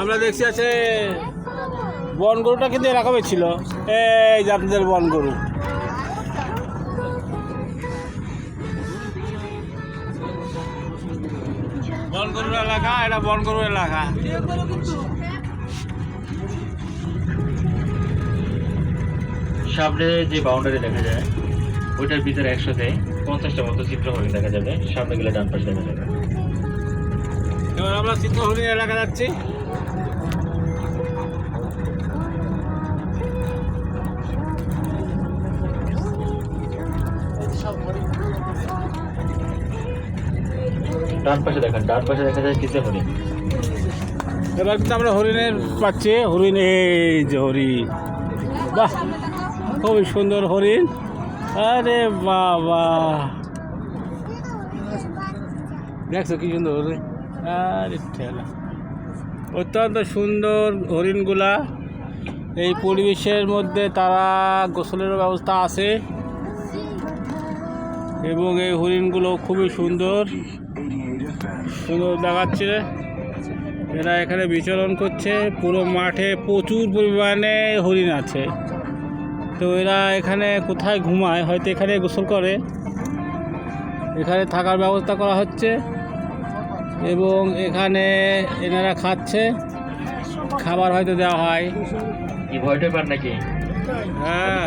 আমরা দেখছি আছে, বন গরুটা কিন্তু এরকমই ছিল। এই আপনাদের বন গরু। বন গরুর এলাকা, এটা বন গরু এলাকা। সামনে যে বাউন্ডারি দেখা যায় ওইটার ভিতরে একসাথে পঞ্চাশটা মতো চিত্র হরিণ দেখা যাবে। সামনে গেলে ডান পাশে দেখা যাবে। এবার আমরা চিত্রহরি এলাকা যাচ্ছি। ডান পাশে দেখেন ডান পাশে দেখা যায় চিত্র হরিণ এবার কিন্তু আমরা হরিণের পাচ্ছি হরিণ এই যে হরিণ বাহ! খুবই সুন্দর হরিণ। আরে বাবা। দেখছ কি সুন্দর হরিণ? আরে ঠেলা। অত্যন্ত সুন্দর হরিণগুলা। এই পরিবেশের মধ্যে তারা গোসলের ব্যবস্থা আছে। এবং এই হরিণগুলো খুবই সুন্দর। সুন্দর দেখাচ্ছে। এরা এখানে বিচরণ করছে। পুরো মাঠে প্রচুর পরিমাণে হরিণ আছে। তো এরা এখানে কোথায় ঘুমায় হয়তো এখানে গোসল করে। এখানে থাকার ব্যবস্থা করা হচ্ছে এবং এখানে এনারা খাচ্ছে। খাবার হয়তো দেওয়া হয়। কি পার নাকি? হ্যাঁ।